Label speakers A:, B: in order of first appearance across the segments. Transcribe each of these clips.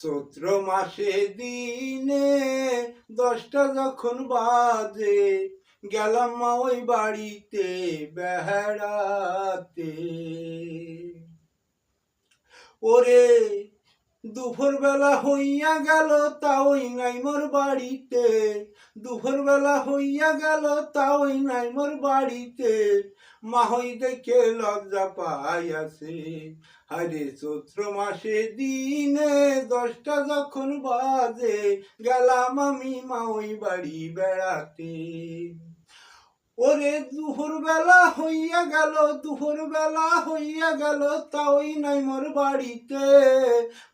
A: চৈত্র মাসে দিনে দশটা যখন বাজে গেলাম মা ওই বাড়িতে বেড়াতে ওরে দুপুর বেলা হইয়া গেল তাওই নাই মোর বাড়িতে। দুপুর বেলা হইয়া গেল তাওই নাই মোর বাড়িতে। মাহই দেখে লজ্জা পাইয়াছে আরে চৈত্র মাসে দিনে দশটা যখন বাজে, গেলাম আমি মা ওই বাড়ি বেড়াতে। ওরে দুপুর বেলা হইয়া গেল দুপুর বেলা হইয়া গেল, তাওই নাই মোর বাড়িতে।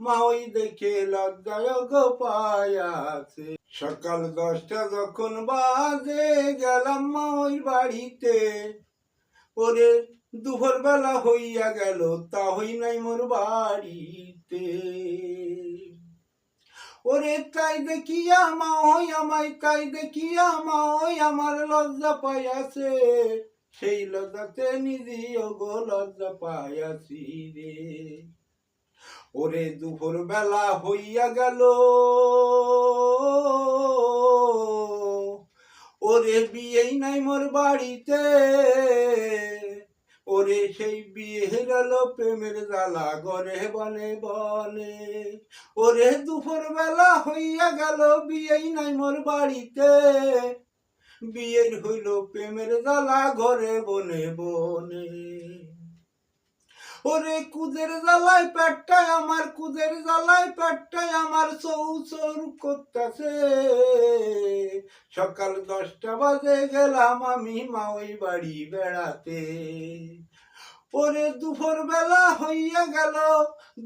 A: মা ওই দেখে লজ্জায় গো পায়াছে। সকাল দশটা যখন বাজে, গেলাম মা ওই বাড়িতে। ওরে দুপুর বেলা হইয়া গেল তা হই নাই মোর বাড়িতে। ওরে তাই দেখিয়া মা ওই আমায়, তাই দেখিয়া মা ওই আমার লজ্জা পাইয়াছে। সেই লজ্জাতে নিজেও গো লজ্জা পাইয়াছি রে। ওরে দুপুর বেলা হইয়া গেল। ওরে বিয়েই নাই মোর বাড়িতে। ওরে সেই বিয়ে গেল প্রেমের জ্বালা গরে বনে বনে। ওরে দুপুর বেলা হইয়া গেল, বিয়েই নাই মোর বাড়িতে। বিয়ের হইল প্রেমের জ্বালা, ঘরে বনে বনে। ওরে কুদের জ্বালায় পেটটায়, আমার কুদের জ্বালায় পেটটায়, আমার চৌ চৌর করতেছে। সকাল দশটা বাজে গেলাম আমি মা ওই বাড়ি বেড়াতে। ওরে দুপুর বেলা হইয়া গেল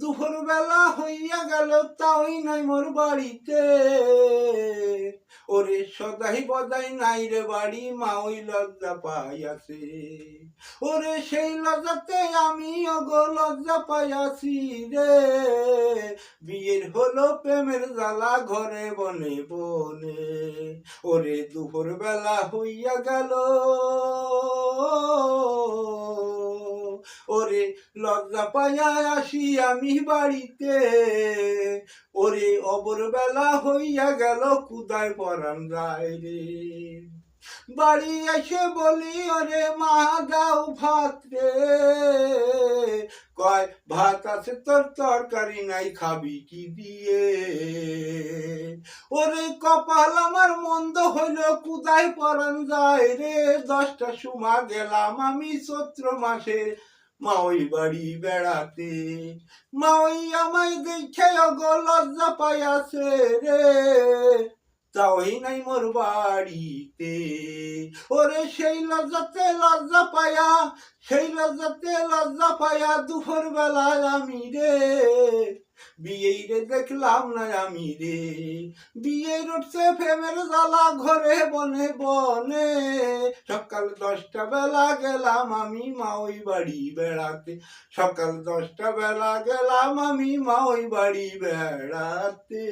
A: দুপুর বেলা হইয়া গেল, তাই নাই মোর বাড়িতে। ওরে সদাই বদাই নাই রে বাড়ি মা ওই লজ্জা পাইয়াছে। ওরে সেই লজ্জাতে আমি গো লজ্জা পাইয়াছি রে। বিয়ের হলো প্রেমের জ্বালা ঘরে বনে বনে। ওরে দুপুর বেলা হইয়া গেল। ওরে লজ্জা পাইয়া আসি আমি বাড়িতে। ওরে অবর বেলা হইয়া গেল কুদায় পরান যায় রে। বাড়ি এসে বলি, ওরে মা, দাও ভাত রে। কয়, ভাত আছে তোর, তরকারি নাই, খাবি কি দিয়ে? ওরে কপাল আমার মন্দ হইল, কুদায় পরান যায় রে। দশটা সুমা গেলাম আমি চৈত্র মাসে। মা ওই বাড়ি বেড়াতে। মা ওই আমায় দেখে গো লজ্জা পাইয়াছে রে। তাওই নাই মোর বাড়িতে। ওরে সেই লজ্জাতে লজ্জা পায়া সেই লজ্জাতে লজ্জা পায়া দুপুর বেলায় আমি রে বিয়েই রে দেখলাম না আমি রে। বিয়ে উঠছে ফেমের জ্বালা ঘরে বনে বনে। সকাল দশটা বেলা গেলাম আমি মা ওই বাড়ি বেড়াতে। সকাল দশটা বেলা গেলাম আমি মা ওই বাড়ি বেড়াতে।